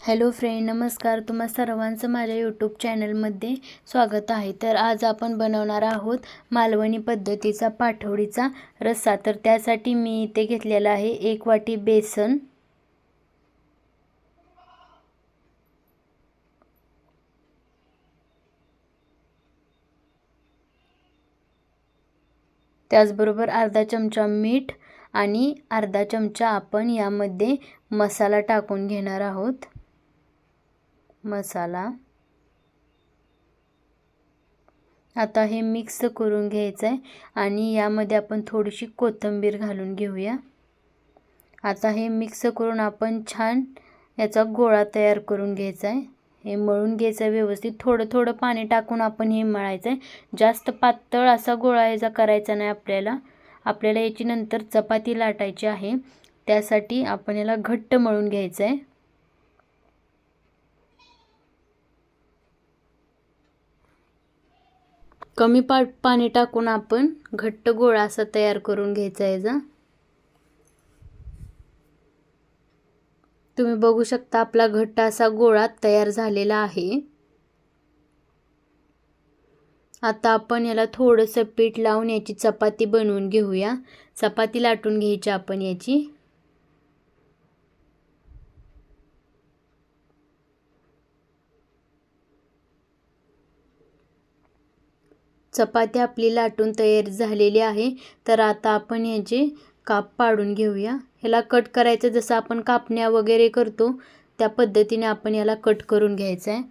Hello friend नमस्कार. तुम्हा सर्वांचं माझ्या यूट्यूब चॅनलमध्ये स्वागत आहे. तर आज आपण बनवणार आहोत मालवणी पद्धतीचा पाठवडीचा रस्सा. तर त्यासाठी मी इथे घेतलेला आहे एक वाटी बेसन. त्याचबरोबर अर्धा चमचा मीठ आणि अर्धा चमचा आपण यामध्ये मसाला टाकून घेणार आहोत. मसाला. आता हे मिक्स करून घ्यायचं आहे आणि यामध्ये आपण थोडीशी कोथिंबीर घालून घेऊया. आता हे मिक्स करून आपण छान याचा गोळा तयार करून घ्यायचा आहे हे मळून घ्यायचं आहे व्यवस्थित. थोडं थोडं पाणी टाकून आपण हे मळायचं आहे जास्त पातळ असा गोळा याचा करायचा नाही आपल्याला. आपल्याला याची नंतर चपाती लाटायची आहे. त्यासाठी आपण याला घट्ट मळून घ्यायचं आहे कमी पा पाणी टाकून आपण घट्ट गोळा असा तयार करून घ्यायचा याचा तुम्ही बघू शकता आपला घट्ट असा गोळा तयार झालेला आहे. आता आपण याला थोडंसं पीठ लावून याची चपाती बनवून घेऊया. चपाती लाटून घ्यायची आपण याची. चपाती आपली लाटून तयार झालेली आहे. तर आता आपण याचे काप पाडून घेऊया. ह्याला कट करायचं जसं आपण कापण्या वगैरे करतो त्या पद्धतीने आपण याला कट करून घ्यायचं आहे.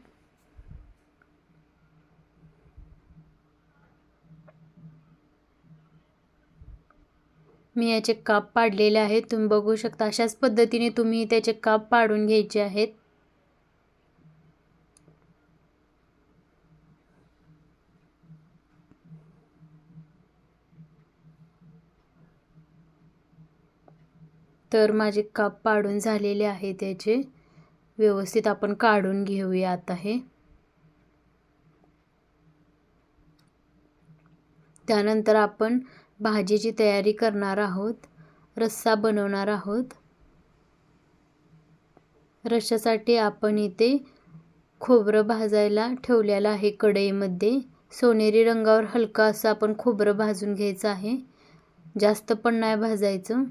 मी याचे काप पाडलेले आहेत. तुम्ही बघू शकता अशाच पद्धतीने तुम्ही त्याचे काप पाडून घ्यायचे आहेत. तर माझे काप पाडून झालेले आहे त्याचे. व्यवस्थित आपण काढून घेऊया आता हे. त्यानंतर आपण भाजीची तयारी करणार आहोत. रस्सा बनवणार आहोत. रश्श्यासाठी आपण इथे खोबरं भाजायला ठेवलेलं आहे कढईमध्ये. सोनेरी रंगावर हलका असं आपण खोबरं भाजून घ्यायचं आहे. जास्त पण नाही भाजायचं.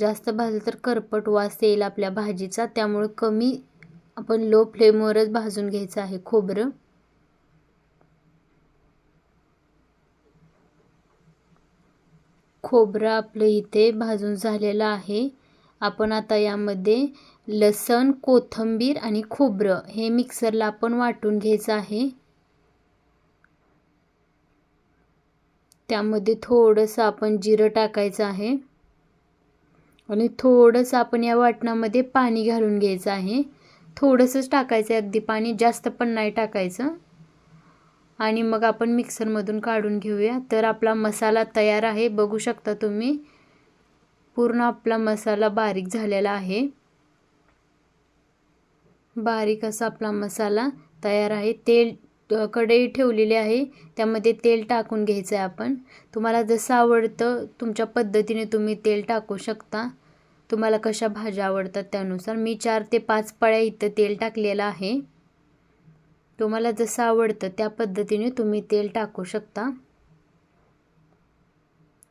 जास्त भाजलं तर करपट वास येईल आपल्या भाजीचा. त्यामुळे कमी आपण लो फ्लेमवरच भाजून घ्यायचं आहे खोबरं. खोबरं आपलं इथे भाजून झालेलं आहे. आपण आता यामध्ये लसण कोथिंबीर आणि खोबरं हे मिक्सरला आपण वाटून घ्यायचं आहे. त्यामध्ये थोडंसं आपण जिरं टाकायचं आहे. आणि थोडंसं आपण या वाटणामध्ये पाणी घालून घ्यायचं आहे. थोडंसंच टाकायचं आहे अगदी पाणी जास्त पण नाही टाकायचं. आणि मग आपण मिक्सरमधून काढून घेऊया. तर आपला मसाला तयार आहे बघू शकता तुम्ही. पूर्ण आपला मसाला बारीक झालेला आहे. बारीक असा आपला मसाला तयार आहे. तेल कढई ठेवलेली आहे. त्यामध्ये तेल टाकून घ्यायचं आहे आपण. तुम्हाला जसं आवडतं तुमच्या पद्धतीने तुम्ही तेल टाकू शकता. तुम्हाला कशा भाज्या आवडतात त्यानुसार मी चार ते पाच पळ्या इथं तेल टाकलेलं आहे. तुम्हाला जसं आवडतं त्या पद्धतीने तुम्ही तेल टाकू शकता.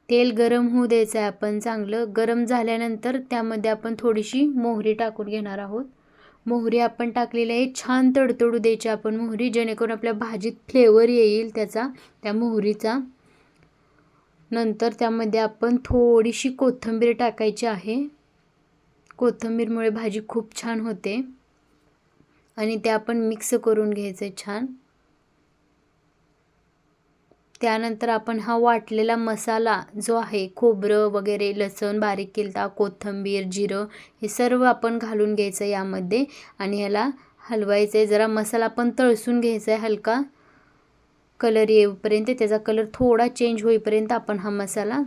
तेल गरम होऊ द्यायचं आहे आपण चांगलं. गरम झाल्यानंतर त्यामध्ये आपण थोडीशी मोहरी टाकून घेणार आहोत. मोहरी आपण टाकलेली आहे. छान तडतडू द्यायची आपण मोहरी जेणेकरून आपल्या भाजीत फ्लेवर येईल त्याचा त्या मोहरीचा. नंतर त्यामध्ये आपण थोडीशी कोथिंबीर टाकायची आहे. कोथिंबीरमुळे भाजी खूप छान होते. आणि ते आपण मिक्स करून घ्यायचं आहे छान. त्यानंतर आपण हा वाटलेला मसाला जो आहे खोबरं वगैरे लसण बारीक केलता कोथिंबीर जिरं हे सर्व आपण घालून घ्यायचं यामध्ये. आणि ह्याला हलवायचं आहे जरा मसाला पण तळसून घ्यायचा आहे हलका. कलर येईपर्यंत त्याचा कलर थोडा चेंज होईपर्यंत आपण हा मसाला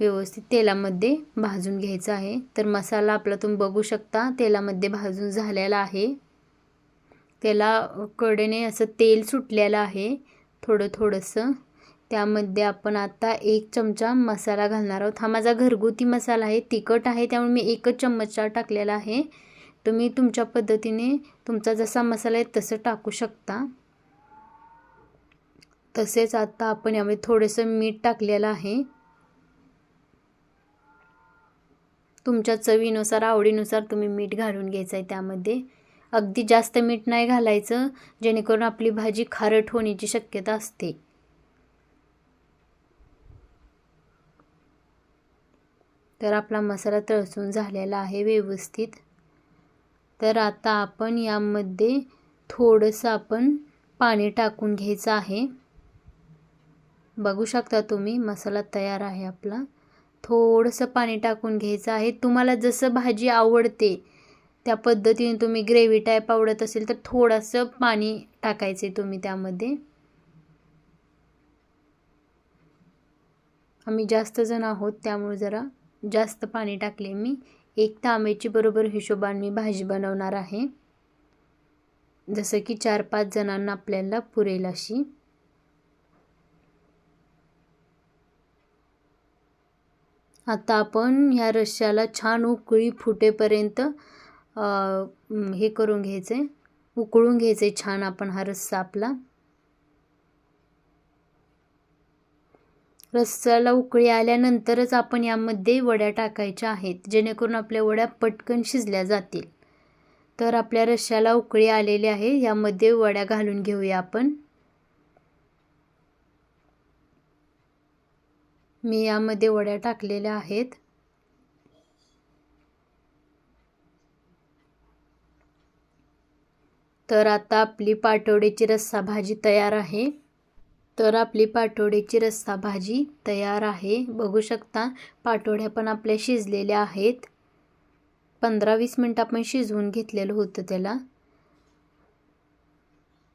व्यवस्थित तेलामध्ये भाजून घ्यायचा आहे. तर मसाला आपला तुम्ही बघू शकता तेलामध्ये भाजून झालेला आहे. त्याला कडेने असं तेल सुटलेलं आहे थोडं थोडंसं. त्यामध्ये आपण आता एक चमचा मसाला घालणार आहोत. हा माझा घरगुती मसाला आहे तिखट आहे त्यामुळे मी एकच चम्मचा टाकलेला आहे. तुम्ही तुमच्या पद्धतीने तुमचा जसा मसाला आहे तसं टाकू शकता. तसेच आता आपण यामध्ये थोडंसं मीठ टाकलेलं आहे. तुमच्या चवीनुसार आवडीनुसार तुम्ही मीठ घालून घ्यायचं आहे त्यामध्ये. अगदी जास्त मीठ नाही घालायचं जेणेकरून आपली भाजी खारट होण्याची शक्यता असते. तर आपला मसाला तळसून झालेला आहे व्यवस्थित. तर आता आपण यामध्ये थोडंसं आपण पाणी टाकून घ्यायचं आहे. बघू शकता तुम्ही मसाला तयार आहे आपला. थोडंसं पाणी टाकून घ्यायचं आहे. तुम्हाला जसं भाजी आवडते त्या पद्धतीने तुम्ही ग्रेव्ही टाईप आवडत असेल तर थोडंसं पाणी टाकायचे तुम्ही त्यामध्ये. आम्ही जास्त जण आहोत त्यामुळे जरा जास्त पाणी टाकले मी. एक तांब्याची बरोबर हिशोबाने मी भाजी बनवणार आहे. जसं की चार पाच जणांना आपल्याला पुरेल अशी. आता आपण ह्या रश्श्याला छान उकळी फुटेपर्यंत हे करून घ्यायचे. उकळून घ्यायचे छान आपण हा रस्सा आपला. रस्स्याला उकळी आल्यानंतरच आपण यामध्ये वड्या टाकायच्या आहेत जेणेकरून आपल्या वड्या पटकन शिजल्या जातील. तर आपल्या रश्श्याला उकळी आलेली आहे यामध्ये वड्या घालून घेऊया आपण. मी यामध्ये वड्या टाकलेल्या आहेत. तर आता आपली पाटोड्याची रस्सा भाजी तयार आहे. तर आपली पाटोड्याची रस्सा भाजी तयार आहे. बघू शकता पाटोड्या पण आपल्या शिजलेल्या आहेत. पंधरा वीस मिनटं आपण शिजवून घेतलेलं होतं त्याला.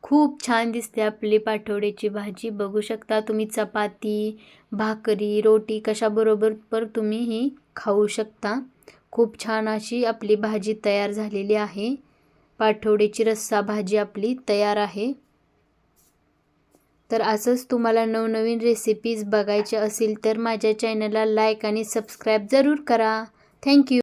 खूप छान दिसते आपली पाठवड्याची भाजी. बघू शकता तुम्ही चपाती भाकरी रोटी कशाबरोबर पण तुम्ही ही खाऊ शकता. खूप छान अशी आपली भाजी तयार झालेली आहे. पाठवड्याची रस्सा भाजी आपली तयार आहे. तर असंच तुम्हाला नवनवीन रेसिपीज बघायच्या असेल तर माझ्या चॅनलला लाईक आणि सबस्क्राईब जरूर करा. थँक्यू